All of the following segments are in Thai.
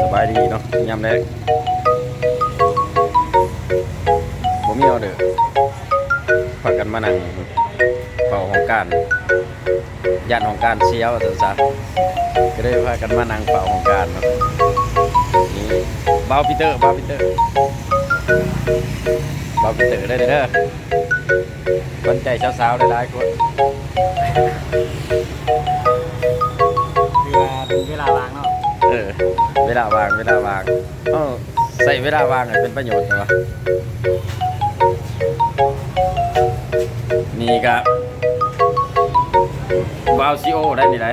สบายดีเนาะยามแรกผมมีออเดอร์พากันมานั่งเป่าของการย่านของการเชียวสันซะก็ได้พากันมานั่งเป่าของการเนาะนี่เบาปีเตอร์เบาปีเตอร์เบาปีเตอร์ได้เลยเด้อคนใจสาวๆหลายๆคน ลาวางเวลาวางเออใส่เวลาวางให้เป็นประโยชน์เหรอนี่ก็วาวซีโอได้นี่ไร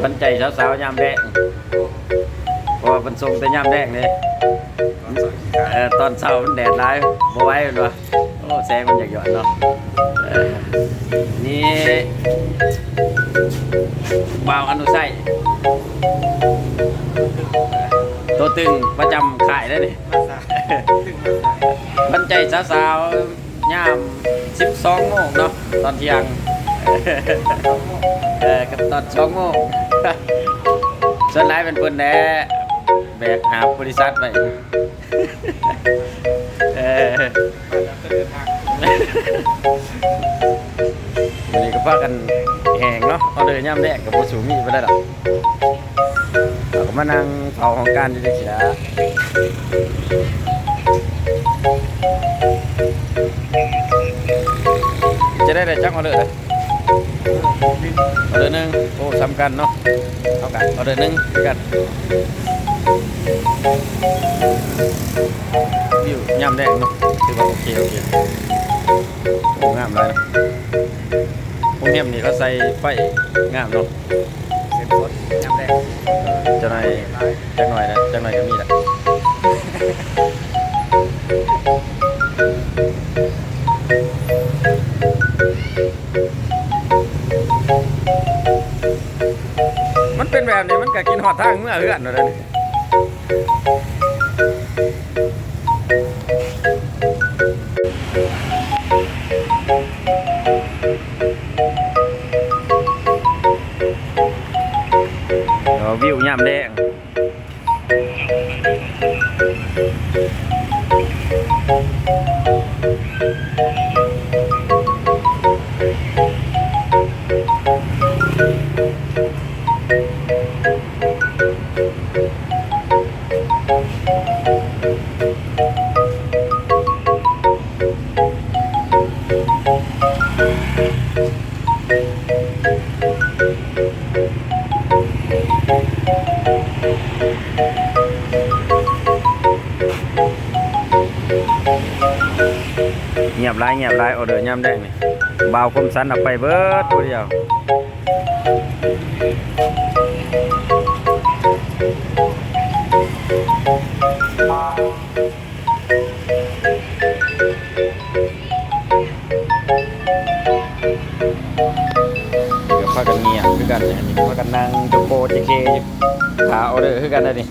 คนใจสาวๆยามแดงเพราะว่ามันทรงแต่ยามแดงเลยเออตอนเช้ามันแดดร้ายบ่ไหว้มันวะโอ้แสงมันอยากหย่อนเนาะเออ นี่วาวอนุไสตัวตึงประจำขายได้นี่มาซะถึงมาซะมันใจสาวๆย่าม12โมงเนาะตอนเที่ยงเออกับตอน2โมงส่วนหลายเป็นเพิ่นแหน่แบกหาบริษัทไปเออ พากันแหงเนาะเอาเดินย่ำแรกกับโบสูมีไปได้ดอกเราก็มานั่งเผาของการดีเสียจะได้ได้จักเอาเลยเลยเอาเดินหนึ่งโอ้สำคัญเนาะเอากันเอาเดินหนึ่งคือกันวิวย่ำแรกเนาะถือว่าโอเคโอเคโอ้งามเลยนะ พวกเนี้ยนี่เขาใส่ไฟงามเนาะเส้นสดยำแรกเจะหน่อยจักหน่อยนะจักหน่อยก็มีแหละมันเป็นแบบนี้มันก็กินหอดทางเมื่อเฮือนเลย วิวยามแดง เงียบไรเงียบไรออเดอร์ยามแดงนี่บ่าวคมสันเอาไปเบิดตัวเดียวเดี๋ยว พากันเงียบคือกันเนี่ยนี่พากันนั่งจกโปจิเคหาเออเดอคือกันได้ดิ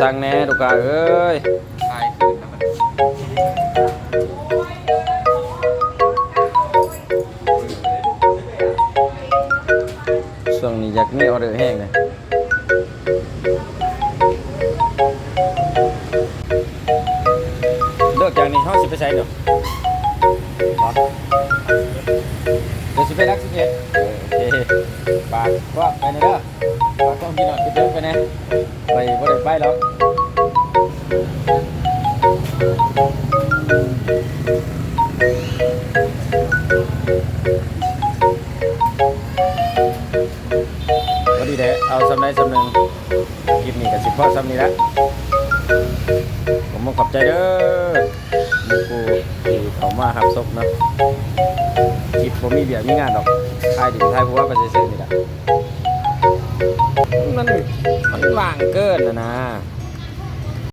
สั่งแน่ลูกค้าเอ้ยทายคืนแล้วมันช่วงนี้อยากมีออเดอร์แห้งเลยเลิกจากนี้เขาสิไปใช้เนาะเดี๋ยวสิไปรักสิเพชรโอเค ปากว่าไปนะเด้อปากต้องกินหน่อยไปเดินไปนะไปบ่ได้ไปแล้วพอดีแด้เอาสำไรสำหนึ่งคลิปนี้กับสิพ่อสำนี้ละผมมาขอบใจเด้อมูกูที่เขามาหับศพเนะ คลิปผมมีเบียร์มีงานดอกทายดินทายผัวไปเฉยนี่แหละมันมันว่างเกินนะนะ